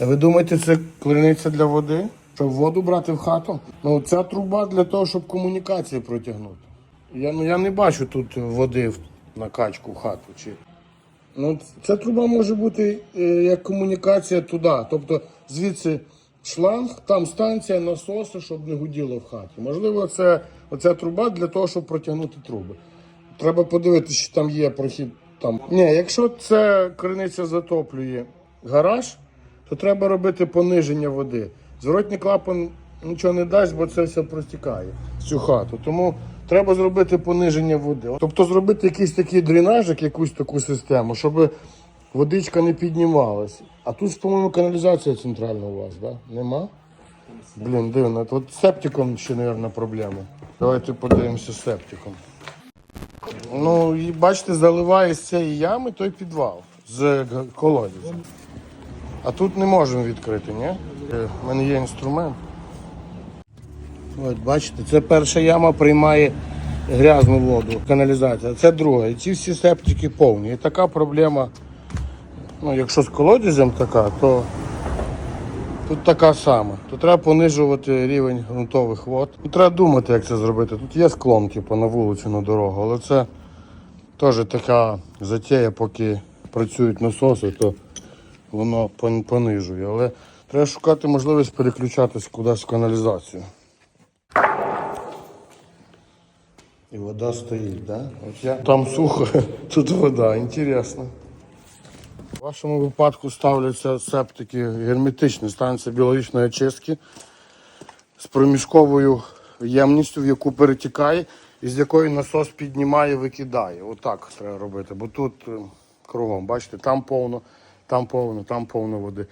А ви думаєте, це криниця для води? Щоб воду брати в хату? Ну, ця труба для того, щоб комунікації протягнути. Я, ну, я не бачу тут води на качку в хату. Чи... Ну, ця труба може бути е, як комунікація туди. Тобто звідси шланг, там станція насосу, щоб не гуділо в хаті. Можливо, це оця труба для того, щоб протягнути труби. Треба подивитися, чи там є прохід. Там. Ні, якщо це криниця затоплює гараж, то треба робити пониження води. Зворотній клапан нічого не дасть, бо це все простікає в цю хату. Тому треба зробити пониження води. Тобто зробити якийсь такий дренажик, якусь таку систему, щоб водичка не піднімалась. А тут, по-моєму, каналізація центральна у вас, да? Нема? Блін, дивно. От з септиком ще, мабуть, проблема. Давайте подивимося з септиком. Ну, і бачите, заливає з цієї ями той підвал з колодязя. А тут не можемо відкрити, ні? У мене є інструмент. От, бачите, це перша яма приймає грязну воду, каналізація, це друга. І ці всі септики повні. І така проблема, ну, якщо з колодязем така, то тут така сама. То треба понижувати рівень ґрунтових вод. І треба думати, як це зробити. Тут є склон, типу, на вулицю, на дорогу, але це теж така затея, поки працюють насоси, то воно понижує. Але треба шукати можливість переключатись кудись в каналізацію. І вода стоїть, да? От я... Там сухо, тут вода, інтересно. В вашому випадку ставляться септики герметичні, станція біологічної очистки з проміжковою ємністю, в яку перетікає, і з якої насос піднімає, викидає. Отак треба робити, бо тут е, кругом, бачите, там повно, там повно, там повно води.